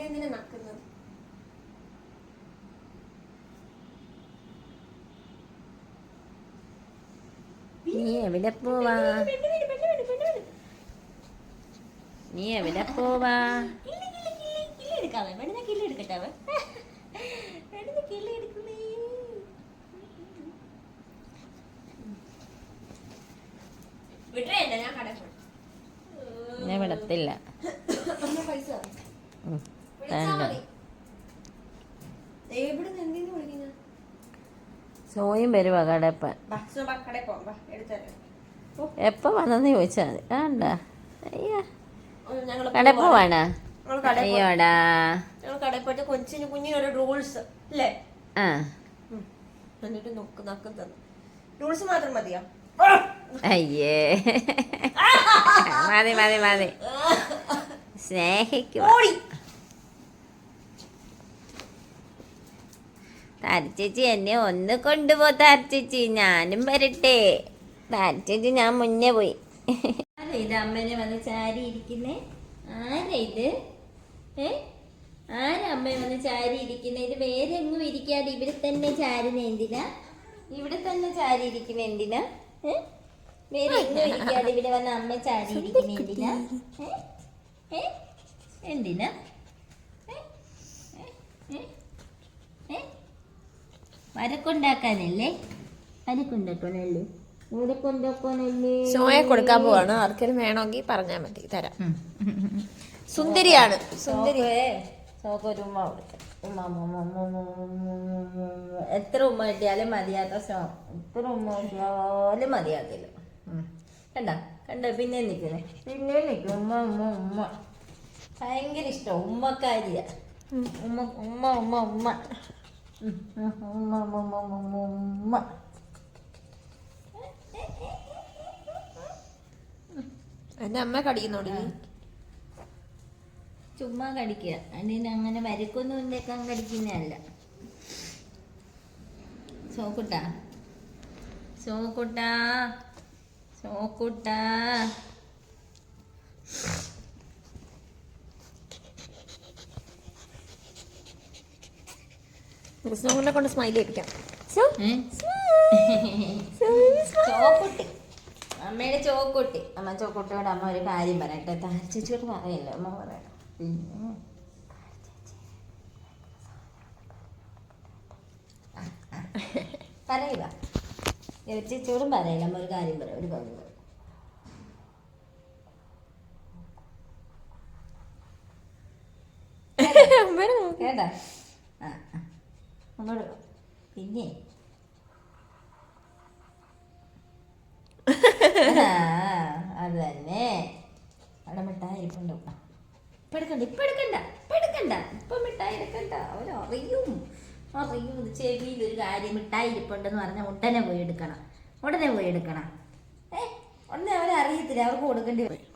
എന്നെ എന്തിനാ നക്കുന്നത് നീ എവിടെ പോവാ? നീ എവിടെ പോവാ? ഞാൻ വിടത്തില്ല. പൈസ സോയും വരും കടപ്പൻ എപ്പ വന്നെന്ന് ചോദിച്ചാൽ മതി. വേണ്ട. അയ്യ. കടപ്പ പോവാം. അയ്യോടാ. കൊച്ചിന് കുഞ്ഞിനൊരു റൂൾസ് അല്ലേ ആ. എന്നിട്ട് നോക്ക് നക്കും തന്നു റൂൾസ് മാത്രം മതിയോ? അയ്യേ. മതി മതി മതി. സ്നേഹിക്കുക താരച്ചേച്ചി എന്നെ ഒന്ന് കൊണ്ടുപോ താരച്ചേച്ചി ഞാനും വരട്ടെ. താരച്ചേച്ചി ഞാൻ മുന്നേ പോയി. ഇത് അമ്മനെ വന്ന് ചാരി ഇരിക്കുന്നേ? ആരാ ഇത്? ഏ? ആരാ അമ്മ വന്ന് ചാരി ഇരിക്കുന്നേ? ഇത് വേറെ എങ്ങും ഇരിക്കാതെ ഇവിടെ തന്നെ ചാരുന്ന എന്തിനാ? ഇവിടെ തന്നെ ചാരി ഇരിക്കുന്ന എന്തിനാ? വേറെ എങ്ങും ഇരിക്കാതെ ഇവിടെ വന്ന് അമ്മ ചാരി ഇരിക്കുന്ന എന്തിനാ? എന്തിനാ? ഏ? ഏ? വരക്കുണ്ടാക്കാനല്ലേ വരക്കുണ്ടാക്കാനല്ലേ കൊണ്ടാക്കാനല്ലേ സോയെ കൊടുക്കാൻ പോവാണ് ആർക്കെങ്കിലും വേണമെങ്കിൽ പറഞ്ഞാൽ മതി തരാം സുന്ദരിയാണ് സുന്ദരി ഉമ്മ. എത്ര ഉമ്മ കിട്ടിയാലും മതിയാത്ത എത്ര ഉമ്മ കിട്ടിയാലും മതിയാക്കില്ല കണ്ട കണ്ട പിന്നെ നിൽക്കുന്നേ പിന്നെ നിൽക്കും ഉമ്മ ഉമ്മ ഉമ്മ ഭയങ്കര ഇഷ്ടം ഉമ്മക്കാരിയ ഉമ്മ ഉമ്മ ഉമ്മ ഉമ്മ ഉമ്മ എന്റെ അമ്മ കടിക്കുന്നോടി? ചുമ്മാ കടിക്കുക അതിന് അങ്ങനെ വരക്കൊന്നും ഉണ്ടാക്കാൻ കടിക്കുന്നതല്ല. സോക്കുട്ടാ. സോക്കുട്ടാ. സോക്കുട്ടാ. കൃഷ്ണകുണ്ടെ കൊണ്ട് സ്മൈലി അടിക്കാം ഏ? ചോക്കുട്ടി. അമ്മയുടെ ചോക്കുട്ടി. അമ്മ ചോക്കുട്ടിയോട് അമ്മ ഒരു കാര്യം പറയട്ടെ. താരച്ചേച്ചിയോട് പറയല്ലോ? അമ്മ പറയട്ടെ. പറയുക ചേച്ചിയോടും പറയില്ല? അമ്മ ഒരു കാര്യം പറയാം ഒരു കാര്യം പറയാം. കേട്ടാ. പോ. പിന്നെ അത് തന്നെ അവിടെ മിഠായി ഇരിപ്പുണ്ട് ഇപ്പം എടുക്കണ്ട ഇപ്പൊ എടുക്കണ്ട ഇപ്പൊ എടുക്കണ്ട ഇപ്പൊ മിഠായി എടുക്കണ്ട അവൻ അറിയും ഇത് ചെവിയിൽ ഒരു കാര്യം മിഠായി ഇരിപ്പുണ്ടെന്ന് പറഞ്ഞാൽ ഉടനെ പോയി എടുക്കണം ഉടനെ പോയി എടുക്കണം ഏ ഉടനെ അവരെ അറിയത്തില്ല അവർക്ക് കൊടുക്കേണ്ടി വരും